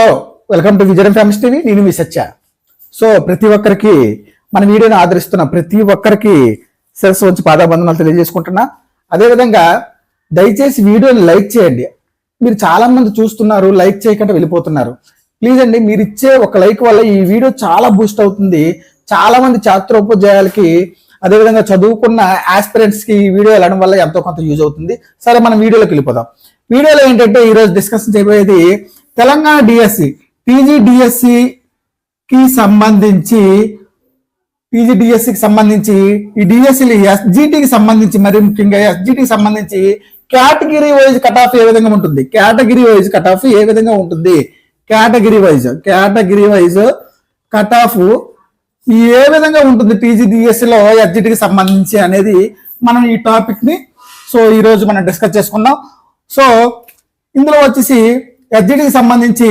Hello welcome to Vijayam families TV. నేను మీ సత్య. So ప్రతి ఒక్కరికి మన వీడియోని ఆదరిస్తున్న ప్రతి ఒక్కరికి శిరస్సు వచ్చి పాదాబంధనాలు తెలియజేసుకుంటున్నా. అదేవిధంగా దయచేసి వీడియోని లైక్ చేయండి. మీరు చాలామంది చూస్తున్నారు లైక్ చేయకుండా వెళ్ళిపోతున్నారు. ప్లీజ్ అండి మీరు ఇచ్చే ఒక లైక్ వల్ల ఈ వీడియో చాలా బూస్ట్ అవుతుంది. చాలామంది ఛాత్రోపాధ్యాయులకి అదేవిధంగా చదువుకున్న ఆస్పిరెంట్స్కి ఈ వీడియో వెళ్ళడం వల్ల ఎంతో కొంత యూజ్ అవుతుంది. సరే మనం వీడియోలోకి వెళ్ళిపోదాం. వీడియోలో ఏంటంటే ఈరోజు డిస్కషన్ చేయబోయేది తెలంగాణ డిఎస్సి పీజీ డిఎస్సికి సంబంధించి పీజీ డిఎస్సికి సంబంధించి ఈ డిఎస్సి ఎస్జిటికి సంబంధించి మరి ముఖ్యంగా ఎస్జిటికి సంబంధించి కేటగిరీ వైజ్ కట్ ఆఫ్ ఏ విధంగా ఉంటుంది? కేటగిరీ వైజ్ కట్ ఆఫ్ ఏ విధంగా ఉంటుంది? Category wise category wise cut off ఏ విధంగా ఉంటుంది పీజీ డిఎస్సిలో ఎస్జిటికి సంబంధించి అనేది మనం ఈ టాపిక్ని సో ఈ రోజు మనం డిస్కస్ చేసుకుందాం. సో ఇందులో వచ్చేసి ఎస్జిటికి సంబంధించి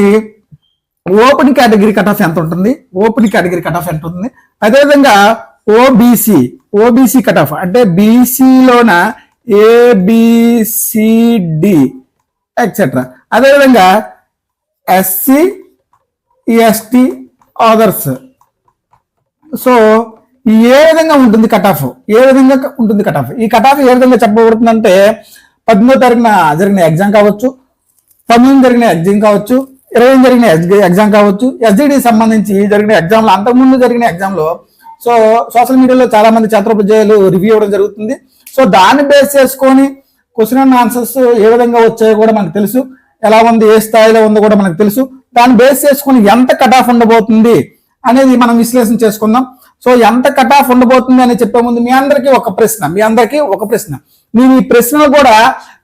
ఓపెన్ కేటగిరీ కట్ ఆఫ్ ఎంత ఉంటుంది? ఓపెన్ కేటగిరీ కట్ ఆఫ్ ఎంత ఉంటుంది? అదేవిధంగా ఓబీసీ ఓబీసీ కట్ ఆఫ్ అంటే బీసీలోన ఏబిసిడి ఎక్సెట్రా అదేవిధంగా ఎస్సీ ఎస్టీ అదర్స్ సో ఏ విధంగా ఉంటుంది కట్ ఆఫ్ ఏ విధంగా ఉంటుంది కట్ ఆఫ్ ఈ కట్ ఆఫ్ ఏ విధంగా చెప్పబడుతుందంటే పద్దెనిమిదో తారీఖున జరిగిన ఎగ్జామ్ కావచ్చు. పంతొమ్మిది జరిగిన ఎగ్జామ్ కావచ్చు ఇరవై జరిగిన ఎగ్జామ్ కావచ్చు ఎస్జిడి సంబంధించి జరిగిన ఎగ్జామ్లో అంతకుముందు జరిగిన ఎగ్జామ్లో సో సోషల్ మీడియాలో చాలా మంది ఛాత్రోపాధ్యాయులు రివ్యూ ఇవ్వడం జరుగుతుంది. సో దాన్ని బేస్ చేసుకొని క్వశ్చన్ అండ్ ఆన్సర్స్ ఏ విధంగా వచ్చాయో కూడా మనకు తెలుసు. ఎలా ఉంది ఏ స్థాయిలో ఉందో కూడా మనకు తెలుసు. దాన్ని బేస్ చేసుకొని ఎంత కట్ ఆఫ్ ఉండబోతుంది అనేది మనం విశ్లేషణ చేసుకుందాం. సో ఎంత కట్ ఆఫ్ ఉండబోతుంది అని చెప్పే ముందు మీ అందరికీ ఒక ప్రశ్న మీ అందరికీ ఒక ప్రశ్న. నేను ఈ ప్రశ్నలు కూడా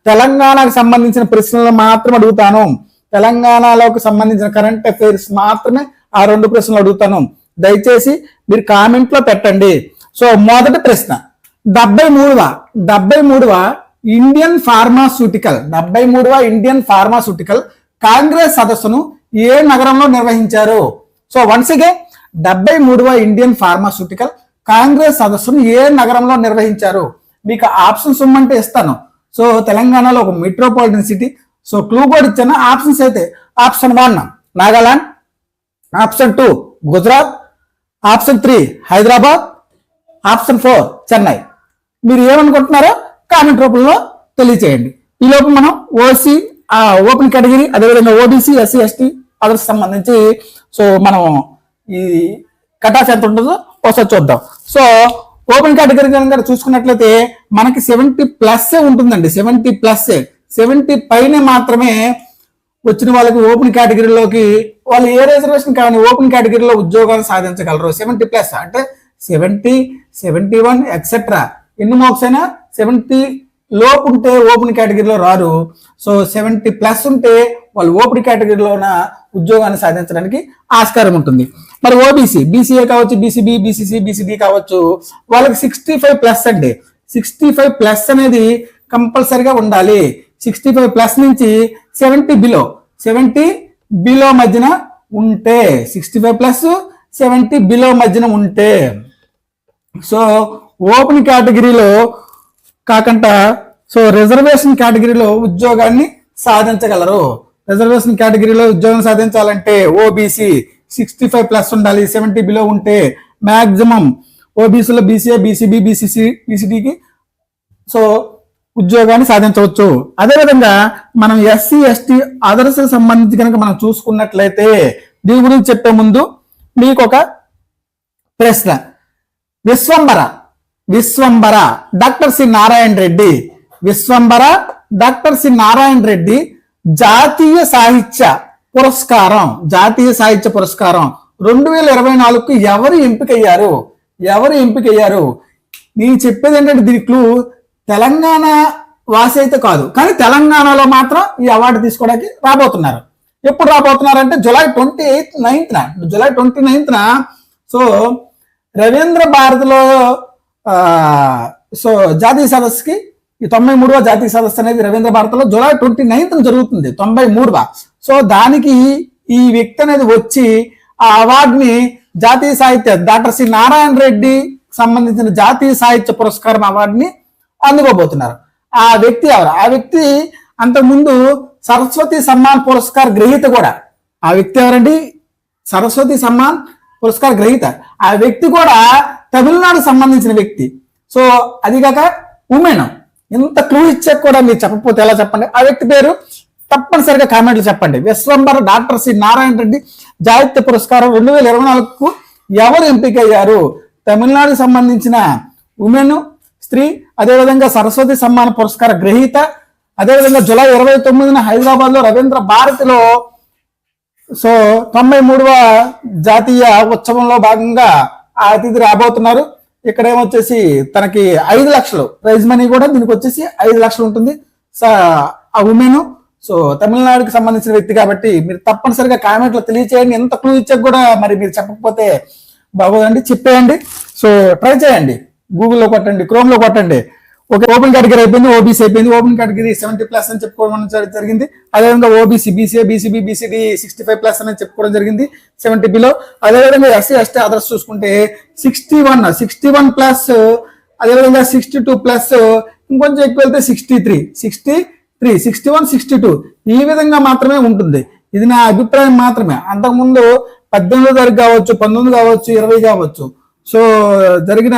తెలంగాణకు సంబంధించిన ప్రశ్నలు మాత్రం అడుగుతాను. తెలంగాణలోకి సంబంధించిన కరెంట్ అఫైర్స్ మాత్రమే ఆ రెండు ప్రశ్నలు అడుగుతాను. దయచేసి మీరు కామెంట్లో పెట్టండి. సో మొదటి ప్రశ్న. డెబ్బై మూడవ డెబ్బై మూడవ ఇండియన్ ఫార్మాస్యూటికల్ డెబ్బై మూడవ ఇండియన్ ఫార్మాస్యూటికల్ కాంగ్రెస్ సదస్సును ఏ నగరంలో నిర్వహించారు? సో వన్స్ అగైన్ డెబ్బై మూడవ ఇండియన్ ఫార్మాస్యూటికల్ కాంగ్రెస్ సదస్సును ఏ నగరంలో నిర్వహించారు? మీకు ఆప్షన్స్ ఇమ్మంటే ఇస్తాను. సో తెలంగాణలో ఒక మెట్రోపాలిటన్ సిటీ సో క్లూ కూడా ఇచ్చాను. ఆప్షన్స్ అయితే option one Nagaland option two Gujarat option three Hyderabad option four Chennai మీరు ఏమనుకుంటున్నారో కామెంట్ రూపంలో తెలియచేయండి. ఈ లోపు మనం ఓసీ ఓపెన్ కేటగిరీ అదేవిధంగా ఓబీసీ ఎస్సీ ఎస్టీ అదర్స్ సంబంధించి సో మనం ఈ కటాఫ్ ఎంత ఉంటుందో ఒకసారి చూద్దాం. సో ఓపెన్ కేటగిరీ కనుక చూసుకున్నట్లయితే మనకి సెవెంటీ ప్లస్ ఉంటుందండి. సెవెంటీ ప్లస్ సెవెంటీ పైన మాత్రమే వచ్చిన వాళ్ళకి ఓపెన్ కేటగిరీలోకి వాళ్ళు ఏ రిజర్వేషన్ కానీ ఓపెన్ కేటగిరీలో ఉద్యోగాలు సాధించగలరు. సెవెంటీ ప్లస్ అంటే సెవెంటీ సెవెంటీ వన్ ఎక్సెట్రా ఎన్ని మార్క్స్ అయినా సెవెంటీ లోపు ఉంటే ఓపెన్ కేటగిరీలో రారు. సో సెవెంటీ ప్లస్ ఉంటే వాళ్ళు ఓపెన్ కేటగిరీలోన ఉద్యోగాన్ని సాధించడానికి ఆస్కారం ఉంటుంది. మరి ఓబీసీ బీసీఏ కావచ్చు బీసీబీ బీసీసీ బీసీబీ కావచ్చు వాళ్ళకి సిక్స్టీ ఫైవ్ ప్లస్ అండి. సిక్స్టీ ఫైవ్ ప్లస్ అనేది కంపల్సరిగా ఉండాలి. సిక్స్టీ ఫైవ్ ప్లస్ నుంచి సెవెంటీ బిలో సెవెంటీ బిలో మధ్యన ఉంటే sixty five plus seventy below మధ్యన ఉంటే. సో ఓపెన్ కేటగిరీలో కాకుండా సో రిజర్వేషన్ కేటగిరీలో ఉద్యోగాన్ని సాధించగలరు. రిజర్వేషన్ కేటగిరీలో ఉద్యోగం సాధించాలంటే ఓబీసీ సిక్స్టీ ఫైవ్ ప్లస్ ఉండాలి. సెవెంటీ బిలో ఉంటే మ్యాక్సిమం ఓబీసీలో బీసీఏ బీసీబీ బీసీసీ బీసీటీకి సో ఉద్యోగాన్ని సాధించవచ్చు. అదేవిధంగా మనం ఎస్సీ ఎస్టీ అదర్స్ సంబంధించి కనుక మనం చూసుకున్నట్లయితే దీని గురించి చెప్పే ముందు మీకు ఒక ప్రశ్న. Vishwambhara Vishwambhara doctor C Narayana Reddy Vishwambhara doctor C Narayana Reddy జాతీయ సాహిత్య పురస్కారం జాతీయ సాహిత్య పురస్కారం. రెండు వేల ఇరవై నాలుగుకు ఎవరు ఎంపికయ్యారు? ఎవరు ఎంపికయ్యారు? నేను చెప్పేది ఏంటంటే దీని క్లూ తెలంగాణ వాసి అయితే కాదు. కానీ తెలంగాణలో మాత్రం ఈ అవార్డు తీసుకోవడానికి రాబోతున్నారు. ఎప్పుడు రాబోతున్నారంటే జూలై ట్వంటీ ఎయిత్ నైన్త్న. జూలై ట్వంటీ నైన్త్న. సో రవీంద్ర భారతిలో సో జాతీయ సదస్సుకి ఈ తొంభై మూడవ జాతీయ సదస్సు అనేది రవీంద్ర భారతిలో జూలై ట్వంటీ నైన్త్ జరుగుతుంది. తొంభై మూడవ. సో దానికి ఈ వ్యక్తి అనేది వచ్చి ఆ అవార్డుని జాతీయ సాహిత్య డాక్టర్ సి నారాయణ రెడ్డి సంబంధించిన జాతీయ సాహిత్య పురస్కారం అవార్డుని అందుకోబోతున్నారు. ఆ వ్యక్తి ఎవరు? ఆ వ్యక్తి అంతకుముందు సరస్వతి సమ్మాన్ పురస్కార్ గ్రహీత కూడా. ఆ వ్యక్తి ఎవరండి? సరస్వతి సమ్మాన్ పురస్కార గ్రహీత. ఆ వ్యక్తి కూడా తమిళనాడుకు సంబంధించిన వ్యక్తి. సో అది కాక ఉమెన్. ఇంత క్లూ ఇచ్చాక కూడా మీరు చెప్పకపోతే ఎలా చెప్పండి? ఆ వ్యక్తి పేరు తప్పనిసరిగా కామెంట్లు చెప్పండి. Vishwambhara doctor C. Narayana Reddy జాతీయ పురస్కారం రెండు వేల ఇరవై నాలుగుకు ఎవరు ఎంపిక అయ్యారు తమిళనాడుకు సంబంధించిన ఉమెన్ స్త్రీ అదేవిధంగా సరస్వతి సమ్మాన పురస్కార గ్రహీత అదేవిధంగా జూలై ఇరవై తొమ్మిదిన హైదరాబాద్లో రవీంద్ర భారతిలో సో తొంభై మూడవ జాతీయ ఉత్సవంలో భాగంగా ఆ అతిథి రాబోతున్నారు. ఇక్కడ ఏమొచ్చేసి తనకి ఐదు లక్షలు. ప్రైజ్ మనీ కూడా దీనికి వచ్చేసి ఐదు లక్షలు ఉంటుంది. స- ఆ ఉమెన్. సో తమిళనాడుకి సంబంధించిన వ్యక్తి కాబట్టి మీరు తప్పనిసరిగా కామెంట్లో తెలియచేయండి. ఎంత క్లూ ఇచ్చాక కూడా మరి మీరు చెప్పకపోతే బాగోదండి. చెప్పేయండి. సో ట్రై చేయండి. గూగుల్లో కొట్టండి క్రోమ్లో కొట్టండి. ఓకే ఓపెన్ కేటగిరీ అయిపోయింది ఓబీసీ అయిపోయింది. ఓపెన్ కేటగిరీ సెవెంటీ ప్లస్ అని చెప్పుకోవడం జరిగింది. అదేవిధంగా OBC BC BCB BCD sixty five plus అని చెప్పుకోవడం జరిగింది సెవెంటీ బిలో. అదేవిధంగా ఎస్సీ ఎస్టీ అదర్స్ చూసుకుంటే sixty one sixty one plus అదేవిధంగా సిక్స్టీ టూ ప్లస్ ఇంకొంచెం ఎక్కువ వెళ్తే sixty three sixty three sixty one sixty two. ఈ విధంగా మాత్రమే ఉంటుంది. ఇది నా అభిప్రాయం మాత్రమే. అంతకుముందు పద్దెనిమిదో తారీఖు కావచ్చు పంతొమ్మిది కావచ్చు ఇరవై కావచ్చు. సో జరిగిన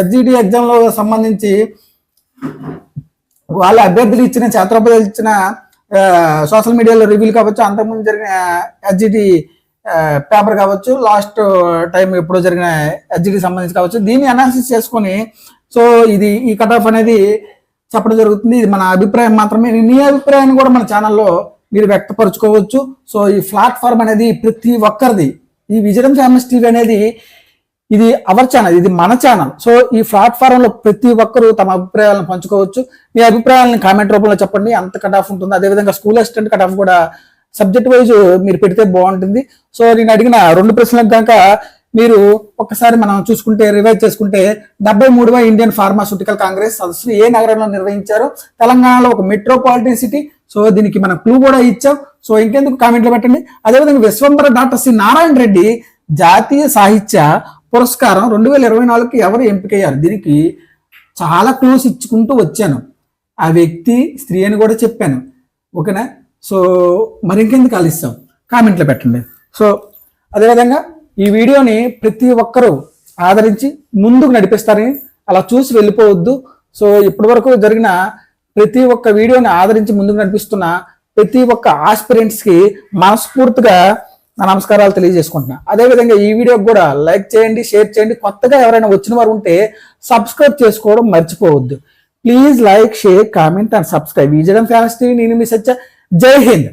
ఎస్జిటి ఎగ్జామ్లో సంబంధించి వాళ్ళ అభ్యర్థులు ఇచ్చిన ఛాత్రోపాధ్యాయులు ఇచ్చిన సోషల్ మీడియాలో రివ్యూలు కావచ్చు అంతకుముందు జరిగిన ఎస్జిటి పేపర్ కావచ్చు లాస్ట్ టైం ఎప్పుడో జరిగిన ఎస్జిటి సంబంధించి కావచ్చు దీన్ని అనాలిసిస్ చేసుకొని సో ఇది ఈ కట్ ఆఫ్ అనేది చెప్పడం జరుగుతుంది. ఇది మన అభిప్రాయం మాత్రమే. మీ అభిప్రాయాన్ని కూడా మన ఛానల్లో మీరు వ్యక్తపరచుకోవచ్చు. సో ఈ ప్లాట్ఫామ్ అనేది ప్రతి ఒక్కరిది. ఈ విజయం ఫేమస్ టీవీ అనేది ఇది అవర్ ఛానల్ ఇది మన ఛానల్ సో ఈ ప్లాట్ఫారంలో ప్రతి ఒక్కరూ తమ అభిప్రాయాలను పంచుకోవచ్చు. మీ అభిప్రాయాలను కామెంట్ రూపంలో చెప్పండి. అంత కట్ ఆఫ్ ఉంటుంది. అదేవిధంగా స్కూల్ అసిస్టెంట్ కట్ ఆఫ్ కూడా సబ్జెక్ట్ వైజ్ మీరు పెడితే బాగుంటుంది. సో నేను అడిగిన రెండు ప్రశ్నలకు కనుక మీరు ఒక్కసారి మనం చూసుకుంటే రివైజ్ చేసుకుంటే డెబ్బై మూడవ ఇండియన్ ఫార్మాస్యూటికల్ కాంగ్రెస్ సదస్సును ఏ నగరంలో నిర్వహించారు? తెలంగాణలో ఒక మెట్రోపాలిటన్ సిటీ సో దీనికి మనం క్లూ కూడా ఇచ్చాం. సో ఇంకెందుకు కామెంట్లు పెట్టండి. అదేవిధంగా విశ్వంబర డాక్టర్ సి. నారాయణ రెడ్డి జాతీయ సాహిత్య పురస్కారం రెండు వేల ఇరవై నాలుగుకి ఎవరు ఎంపికయ్యారు? దీనికి చాలా క్లూస్ ఇచ్చుకుంటూ వచ్చాను. ఆ వ్యక్తి స్త్రీ అని కూడా చెప్పాను. ఓకేనా? సో మరి ఇంకెందుకు ఆలస్యం? కామెంట్లో పెట్టండి. సో అదేవిధంగా ఈ వీడియోని ప్రతి ఒక్కరూ ఆదరించి ముందుకు నడిపిస్తారని అలా చూసి వెళ్ళిపోవద్దు. సో ఇప్పటి వరకు జరిగిన ప్రతి ఒక్క వీడియోని ఆదరించి ముందుకు నడిపిస్తున్న ప్రతి ఒక్క ఆస్పిరెంట్స్కి మనస్ఫూర్తిగా నా నమస్కారాలు తెలియజేసుకుంటున్నా. అదేవిధంగా ఈ వీడియోకి కూడా లైక్ చేయండి షేర్ చేయండి. కొత్తగా ఎవరైనా వచ్చిన వారు ఉంటే సబ్స్క్రైబ్ చేసుకోవడం మర్చిపోవద్దు. Please like share comment and subscribe. Vijayam fans TV నేను మీ సత్య. జై హింద్.